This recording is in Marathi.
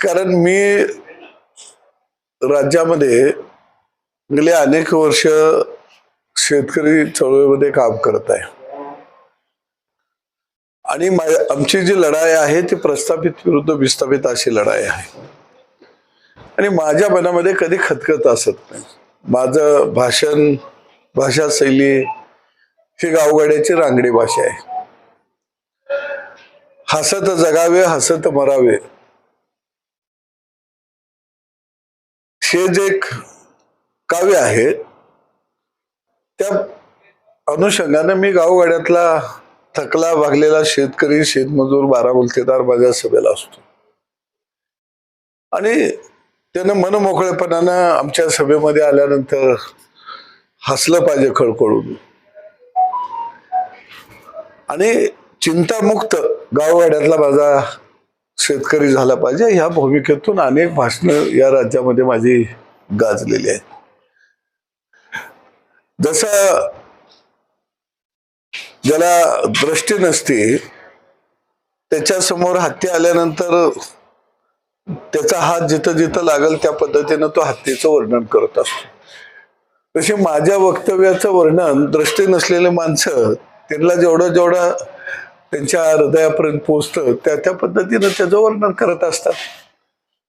कारण मी राज्यामध्ये गेले अनेक वर्ष शेतकरी चळवळीमध्ये काम करत आहे. आणि आमची जी लढाई आहे ती प्रस्थापित विरुद्ध विस्थापित अशी लढाई आहे. आणि माझ्या मनामध्ये कधी खतखत असत नाही. माझं भाषण भाषा शैली ही गावगाड्याची रांगडी भाषा आहे. हसत जगावे हसत मरावे हे जे एक काव्य आहे. त्या अनुषंगाने मी गावगाड्यातला थकला भागलेला शेतकरी शेतमजूर बारा बोलतेदार माझ्या सभेला असतो. आणि त्यानं मनमोकळेपणानं आमच्या सभेमध्ये आल्यानंतर हसलं पाहिजे खळखळून. आणि चिंतामुक्त गावगाड्यातला माझा शेतकरी झाला पाहिजे. ह्या भूमिकेतून अनेक भाषणं या राज्यामध्ये माझी गाजलेली आहेत. जसं ज्याला दृष्टी नसते त्याच्यासमोर हत्ती आल्यानंतर त्याचा हात जिथं जिथं लागल त्या पद्धतीनं तो हत्तीचं वर्णन करत असतो. तसे माझ्या वक्तव्याचं वर्णन दृष्टी नसलेले माणसं त्यांना जेवढं जेवढं त्यांच्या हृदयापर्यंत पोचतं त्या त्या पद्धतीनं त्याचं वर्णन करत असतात.